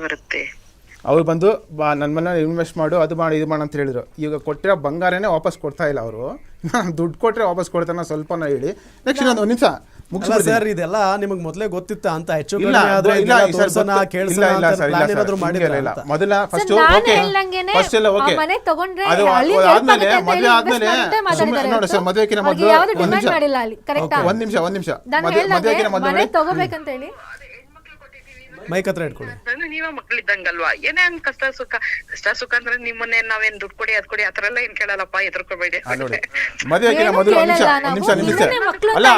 ಬರುತ್ತೆ. ಅವ್ರು ಬಂದು ಬಾ ನನ್ನ ಮನೆ ಇನ್ವೆಸ್ಟ್ ಮಾಡು ಅದು ಮಾಡಿ ಇದು ಮಾಡು ಅಂತ ಹೇಳಿದ್ರು. ಈಗ ಕೊಟ್ಟಿರೋ ಬಂಗಾರನೇ ವಾಪಸ್ ಕೊಡ್ತಾ ಇಲ್ಲ ಅವರು. ನಾನು ದುಡ್ಡು ಕೊಟ್ಟರೆ ವಾಪಸ್ ಕೊಡ್ತಾನೆ ಸ್ವಲ್ಪನ ಹೇಳಿ. ನೆಕ್ಸ್ಟ್ ಒಂದು ನಿಮಿಷ. ಅಲ್ಲ ಸರ್ ಇದೆಲ್ಲ ನಿಮಗೆ ಮೊದಲೇ ಗೊತ್ತಿತ್ತ ಅಂತ ಹೆಚ್ಚು ಇಲ್ಲ ಕಡಿಮೆ ಆದ್ರೆ ಇಲ್ಲ ಇದೆಲ್ಲ ಈ ಸರ್ ತೋರ್ಸೋಣ, ಗೊತ್ತು- ಕೇಳ್ಸೋಣ ಇಲ್ಲ ಇಲ್ಲ ಅಂತ ಸರ್ ಇಲ್ಲ plan ಸರ್. ಏನಾದ್ರು ಮಾಡಿದ್ರಾ ಹಿಂಗೆಲ್ಲ ಇಲ್ಲ. ಅಂತ? ಮೊದಲ ಫಸ್ಟ್ ನಾನು ಓಕೆ. ಹೇಳ್ದಂಗೆನೆ ಫಸ್ಟ್ ಎಲ್ಲ ಆ ಓಕೆ ಮನೆ ತಗೊಂಡ್ರೆ ಅದು ಅಲ್ಲಿ help ಆದ್ಮೇಲೆ ಆಗುತ್ತೆ ಅಂತ ಮದುವೆ ಹೇಳಿ ಆದ್ಮೇಲೆ investment ಅಂತ ಸುಮ್ಮನೆ ನೋಡಿ ಸರ್ ಅವ್ರಿಗೆ ಮೊದಲು ಯಾವ್ದು ಒಂದು ಡಿಮ್ಯಾಂಡ್ ನಿಮಿಷ ಮಾಡಿಲ್ಲ ಅಲ್ಲಿ ಕರೆಕ್ಟಾ ಒಂದು ನಿಮಿಷ ಒಂದು ನಿಮಿಷ. ನಾನು ಮದುವೆ ಹೇಳ್ದಂಗೆ ಮೊದಲು ಮನೆ ತಗೋಬೇಕಂತ ಹೇಳಿ. ಮೈಕ್ ಹತ್ರ ಇಟ್ಕೊಳ್ಳಿ. ಅಂದ್ರೆ ನೀವೇ ಮಕ್ಳಿದ್ದಂಗಲ್ವಾ? ಏನೇ ಒಂದ್ ಕಷ್ಟ ಸುಖ. ಕಷ್ಟ ಸುಖ ಅಂದ್ರೆ ನಿಮ್ಮನ್ನೇ ನಾವೇನ್ ದುಡ್ಡು ಕೊಡಿ ಅದ್ ಕೊಡಿ ಆತರ ಎಲ್ಲ ಏನ್ ಕೇಳಲ್ಲಪ್ಪ ಎದ್ರಕೋಬೇಡಿ. ನೋಡಿ. ಮದುವೆಕಿನ ಏನು ಮೊದಲು ಒಂದ್ ನಿಮಿಷ ಕೇಳಲ್ಲ ಒಂದು ನಿಮಿಷ ನಾವು. ನಿಮಿಷ ನಿಮ್ಮನ್ನೇ ಮಕ್ಳು ಅಲ್ಲ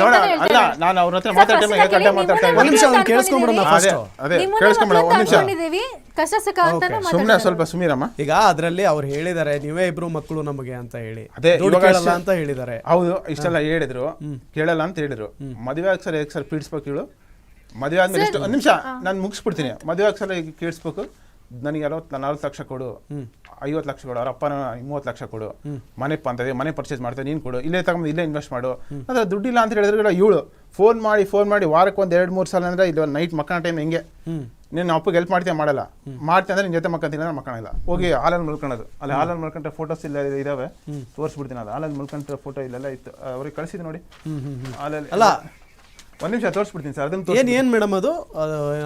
ನೋಡ ಅಂತಾನೆ ಅಲ್ಲ. ನಾನು ಅವ್ರ ಹತ್ರ ಸರ್, ಮಾತಾಡ್ತಾ first ಮಾತಾಡ್ತಾ ನಿಮ್ಮನ್ನೇ ಒಂದ್ ನಿಮಿಷ ಅವ್ನು ಕೇಳಿಸ್ಕೊಂಬಿಡೋಣ ಅನ್ಕೊಂಡಿದೀವಿ. ಫಸ್ಟ್ ಅದೇ ಅದೇ ನಿಮ್ಮನ್ನ ಕೇಳಿಸ್ಕೊಂಬೇಡ ಒಂದು ನಿಮಿಷ. ಅನ್ಕೊಂಡಿದೀವಿ. ಕಷ್ಟ ಸುಖ ಅಂತಾನೆ ಸುಮ್ಮನೆ ಮಾತಾಡ್ತಾರೆ. ಸ್ವಲ್ಪ ಸುಮೀರಮ್ಮ. ಈಗ ಅದ್ರಲ್ಲಿ ಅವ್ರು ಹೇಳಿದಾರೆ ನೀವೇ ಇಬ್ರು ಮಕ್ಕಳು ನಮಗೆ ಅಂತ ಹೇಳಿ. ಅದೇ ದುಡ್ಡು ಇವಾಗ ಕೇಳಲ್ಲ ಅಷ್ಟೇ- ಅಂತ ಹೇಳಿದಾರೆ. ಹೌದು ಇಷ್ಟೆಲ್ಲ ಹೇಳಿದ್ರು. ಕೇಳಲ್ಲ ಅಂತ ಹೇಳಿದ್ರು. ಮದುವೆ ಆಗ ಸರ್ ಹೇಗೆ ಸರ್ ಪೀಡಿಸ್ಬೇಕು ಹೇಳು ಮದುವೆ ಆದ್ಮೇಲೆ ಎಷ್ಟು ಒಂದು ನಿಮಿಷ ನಾನು ಮುಗಿಸ್ಬಿಡ್ತೀನಿ. ಮದುವೆ ಆಗ್ಸಲ ಸಲ ಈಗ ಕೇಳಿಸ್ಬೇಕು. ನನಗೆ ಅರವತ್ತು ನಲ್ವತ್ತು ಲಕ್ಷ ಕೊಡು. ಐವತ್ತು ಲಕ್ಷ ಕೊಡು. ಅವ್ರ ಅಪ್ಪನ ಮೂವತ್ತು ಲಕ್ಷ ಕೊಡು. ಮನೆ ಇದೆ. ಮನೆ ಪರ್ಚೇಸ್ ಮಾಡ್ತಾರೆ ನೀನು ಕೊಡು. ಇಲ್ಲೇ ತಗೊಂಡು ಇಲ್ಲೇ ಇನ್ವೆಸ್ಟ್ ಮಾಡು. ಅದ್ರ ದುಡ್ಡಿಲ್ಲ ಅಂತ ಹೇಳಿದ್ರೆ ಇವಳು. ಫೋನ್ ಮಾಡಿ ಫೋನ್ ಮಾಡಿ ವಾರಕ್ಕೆ ಒಂದು ಎರಡು ಮೂರು ಸಲ ಅಂದ್ರೆ ಇಲ್ಲಿ ಒಂದು ನೈಟ್ ಮಕ್ಕಳ ಟೈಮ್ ಹೆಂಗೆ? ನೀನು ಅಪ್ಪಗೆ ಹೆಲ್ಪ್ ಮಾಡ್ತೀಯ? ಮಾಡಲ್ಲ. ಮಾಡ್ತೀನಿ ಅಂದ್ರೆ ನಿನ್ನ ಜೊತೆ ಮಕ್ಕಂತೀನಿ ಅಂದ್ರೆ ಮಕ್ಕಳಿಲ್ಲ ಹೋಗಿ ಹಾಲಲ್ಲಿ ಮಲ್ಕೊಳ್ಳೋದು ಅಲ್ಲಿ ಹಾಲಲ್ಲಿ ಮಲ್ಕೊಂಡ್ರೆ ಫೋಟೋಸ್ ಇಲ್ಲ ಇದಾವೆ. ತೋರಿಸ್ಬಿಡ್ತೀನಿ ಅದು ಹಾಲಲ್ಲಿ ಮಲ್ಕೊಂಡ್ರೆ ಫೋಟೋ ಇಲ್ಲೆಲ್ಲ ಇತ್ತು. ಅವ್ರಿಗೆ ಕಳಿಸಿದ್ ನೋಡಿ. ಹಾಲಲ್ಲಿ ಅಲ್ಲ. ಒಂದ್ ನಿಮಿಷ ತೋರಿಸ್ಬಿಡ್ತೀನಿ ಸರ್ ಅದನ್ನ ಏನ್ ಏನ್ ಮೇಡಮ್ ಅದು?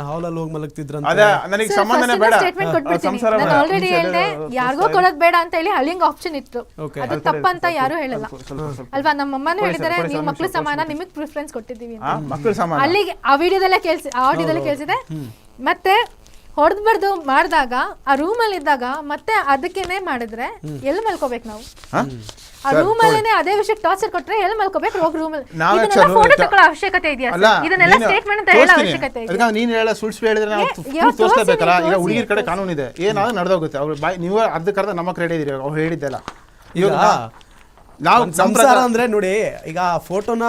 ಹಾಲಲ್ಲಿ ಹೋಗಿ ಮಲಗ್ತಿದ್ರಂತ. ಅದೇ ನನಗೆ ಸಂಬಂಧನೇ ಬೇಡ. ಕೊಟ್ಬಿಡ್ತೀನಿ. ಸಂಸಾರ ನಾನು ಆಲ್ರೆಡಿ ಹೇಳ್ದೆ ಯಾರಿಗೋ ಕೊಡೋದ್ ಬೇಡ ಅಂತ ಹೇಳಿ ಹಳ್ಳಿಂಗ್ ಆಪ್ಷನ್ ಇತ್ತು. Okay. ಅದು ತಪ್ಪಂತ ಯಾರು ಹೇಳಲ್ಲ. ಅಲ್ವಾ ನಮ್ಮ ಅಮ್ಮನೂ ಹೇಳಿದಾರೆ ನೀವು ಮಕ್ಳು ಸಮಾನ ನಿಮಗ್ ಪ್ರಿಫರೆನ್ಸ್ ಕೊಟ್ಟಿದ್ದೀವಿ ಅಂತ. ಆ, ಮಕ್ಕಳು ಸಮಾನ. ಅಲ್ಲಿಗೆ ಆ ವಿಡಿಯೋದಲ್ಲೇ ಕೇಳಿಸಿ ಆ ಆಡಿಯೋದಲ್ಲೇ ಕೇಳಿಸಿದೆ. ಮತ್ತೆ ಹೊಡೆದ್ಬಾರ್ದು ಮಾಡಿದಾಗ ಆ ರೂಮಲ್ಲಿ ಇದ್ದಾಗ ಮತ್ತೆ ಅದಕ್ಕೇನೆ ಮಾಡಿದ್ರೆ ಎಲ್ಲಿ ಮಲ್ಕೋಬೇಕು ನಾವು? ರೂಮಲ್ಲೇನೆ ಅದೇ ವಿಷಯಕ್ಕೆ ಟಾರ್ಚರ್ ಕೊಟ್ರೆ ಎಲ್ಲಿ ಮಲ್ಕೋಬೇಕು? ಹೋಗಿ ರೂಮಲ್ಲಿ ನಾವೇ ಫೋಟೋ ರೂಮ್ ಅವಶ್ಯಕತೆ ಇದೆಯಾ ಅಲ್ಲ ಇದನ್ನೆಲ್ಲ ನೀನು ಸ್ಟೇಟ್ಮೆಂಟ್ ಅಂತ ಹೇಳೋ ಅವಶ್ಯಕತೆ ಇದೆಯಾ? ಅದಕ್ಕೆ ನೀನು ಹೇಳ ಸುಳ್ಳು ಸುಳ್ಳು ಹೇಳಿದ್ರೆ ನಾವು ಈಗ. ಹುಡುಗಿರ ಕಡೆ ಕಾನೂನು ಇದೆ. ಏನಾದ್ರು ನಡೆದೋಗುತ್ತೆ. ಅವ್ರು ಬಾಯ್ ನೀವು ಅರ್ಧಕ್ಕರ್ಧ ನಮ್ಮ ರೆಡಿ ಇದೀರಿ ಅವ್ರು ಹೇಳಿದ್ದೆಲ್ಲ. ಇವಾಗ ನಾವು ಸಂಸಾರ ಅಂದ್ರೆ ನೋಡಿ ಈಗ ಫೋಟೋನ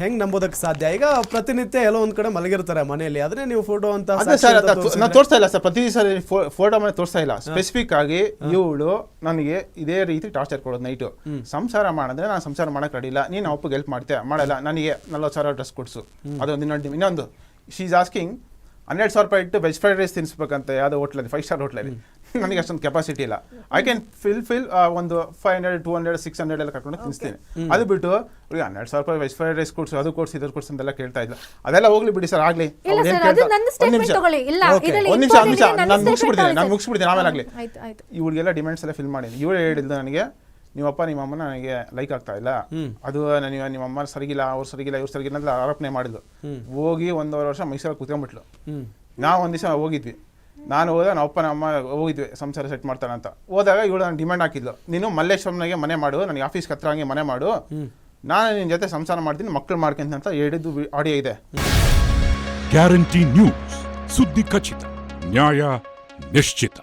ಹೆಂಗ್ ನಂಬೋದಕ್ಕೆ ಸಾಧ್ಯ? ಈಗ ಪ್ರತಿನಿತ್ಯ ಎಲ್ಲೋ ಒಂದ್ ಕಡೆ ಮಲಗಿರ್ತಾರೆ ಮನೆಯಲ್ಲಿ ಅದನ್ನೇ ನೀವು ಫೋಟೋ ಅಂತ ಅದೇ ಸಾಕ್ಷಿ ನಾನು ತೋರಿಸ್ತಾ ಇಲ್ಲ ಸರ್ ಪ್ರತಿ ಸರಿ ಫೋಟೋ ಮನೆ ತೋರಿಸ್ತಾ ಇಲ್ಲ. ಸ್ಪೆಸಿಫಿಕ್ ಆಗಿ ಇವಳು ನನಗೆ ಇದೇ ರೀತಿ ಟಾರ್ಚರ್ ಕೊಡೋದು ನೈಟು ಸಂಸಾರ ಮಾಡಿದ್ರೆ ನಾನು ಸಂಸಾರ ಮಾಡಕ್ ಅಡಿಲ್ಲ ನೀನು ಅಪ್ಪಗೆ ಹೆಲ್ಪ್ ಮಾಡ್ತೀಯ? ಮಾಡಲ್ಲ. ನನಗೆ ನಲ್ವತ್ತು ಸಾವಿರ ಡ್ರೆಸ್ ಕೊಡ್ಸು. ಅದೊಂದು ಇನ್ನೊಂದು ಇನ್ನೊಂದು. ಶೀಸ್ ಆಸ್ಕಿಂಗ್ ಹನ್ನೆರಡು ಸಾವಿರ ರೂಪಾಯಿ ಇಟ್ಟು ವೆಜ್ ಫ್ರೈಡ್ ರೈಸ್ ತಿನ್ಸ್ಬೇಕಂತ ಯಾವುದೋ ಹೋಟ್ಲಲ್ಲಿ ಫೈವ್ ಸ್ಟಾರ್ ಹೋಟ್ಲಲ್ಲಿ ನನಗೆ ಅಷ್ಟೊಂದು ಕೆಪಾಸಿಟಿ ಇಲ್ಲ. ಐ ಕ್ಯಾನ್ ಫಿಲ್ ಫಿಲ್ ಒಂದು five hundred two hundred six hundred ಎಲ್ಲ ಕರ್ಕೊಂಡು ತಿನ್ನಿಸ್ತೀನಿ. ಅದು ಬಿಟ್ಟು ಅವ್ರಿಗೆ ಹನ್ನೆರಡು ಸಾವಿರ ರೂಪಾಯಿ ವೆಜ್ ಫ್ರೈಡ್ ರೈಸ್ ಕೊಡ್ಸು ಅದು ಕೊಡ್ಸಿ ಇದು ಕೊಡ್ಸು ಅಂತೆಲ್ಲ ಕೇಳ್ತಾ ಇಲ್ಲ. ಅದೆಲ್ಲ ಹೋಗ್ಲಿ ಬಿಡಿ ಸರ್ ಆಗಲಿ. ಇಲ್ಲ ಸರ್ ಅದು ನನ್ನ ಸ್ಟೇಟ್ಮೆಂಟ್ ತಗೊಳ್ಳಿ. ಇಲ್ಲ ಇದರಲ್ಲಿ ಒಂದ್ ನಿಮಿಷ ಒಂದ್ ನಿಮಿಷ. important ಇದೆ, ನಾನು ಮುಗಿಸ್ಬಿಡ್ತೀನಿ ನಾನು ಮುಗಿಸ್ಬಿಡ್ತೀನಿ. ಆಮೇಲೆ ಆಗಲಿ. ಸರ್. ಆಯ್ತು ಆಯ್ತು. ಇವ್ರಿಗೆಲ್ಲ ಡಿಮ್ಯಾಂಡ್ಸ್ ಎಲ್ಲ ಫಿಲ್ ಮಾಡಿದ್ದೀನಿ ಇವಳು ಹೇಳಿದ್ದು ನನಗೆ ನಿಮ್ಮಪ್ಪ ನಿಮ್ಮ ಅಮ್ಮನ ನನಗೆ ಲೈಕ್ ಆಗ್ತಾ ಇಲ್ಲ. ಅದು ನನಗೆ ನಿಮ್ಮ ಅಮ್ಮ ಸರಿಗಿಲ್ಲ ಅವ್ರು ಸರಿಗಿಲ್ಲ ಇವ್ರು ಸರಿಗಿಲ್ಲ ಅಂತ ಆರೋಪಣೆ ಮಾಡಿದ್ಲು. ಹೋಗಿ ಒಂದೂವರೆ ವರ್ಷ ಮೈಸೂರಲ್ಲಿ ಕುತ್ಕೊಂಡ್ಬಿಟ್ಲು. ನಾವು ಒಂದು ದಿವಸ ಹೋಗಿದ್ವಿ. ನಾನು ಹೋದ ನಮ್ಮ ಅಪ್ಪನ ನಮ್ಮ ಅಮ್ಮ ಹೋಗಿದ್ವಿ ಸಂಸಾರ ಸೆಟ್ ಮಾಡ್ತಾನೆ ಅಂತ. ಹೋದಾಗ ಇವಳು ನಾನು ಡಿಮ್ಯಾಂಡ್ ಹಾಕಿದ್ಲು. ನೀನು ಮಲ್ಲೇಶ್ವರಂನಾಗೆ ಮನೆ ಮಾಡು ನನಗೆ ಆಫೀಸ್ ಹತ್ರ ಹಂಗೆ ಮನೆ ಮಾಡು. ನಾನು ನಿನ್ನ ಜೊತೆ ಸಂಸಾರ ಮಾಡ್ತೀನಿ ಮಕ್ಕಳು ಮಾಡ್ಕೊಂತ ಅಂತ ಹೇಳಿದ್ದು ಆಡಿಯೋ ಇದೆ. ಗ್ಯಾರಂಟಿ ನ್ಯೂಸ್ ಸುದ್ದಿ ಖಚಿತ ನ್ಯಾಯ ನಿಶ್ಚಿತ.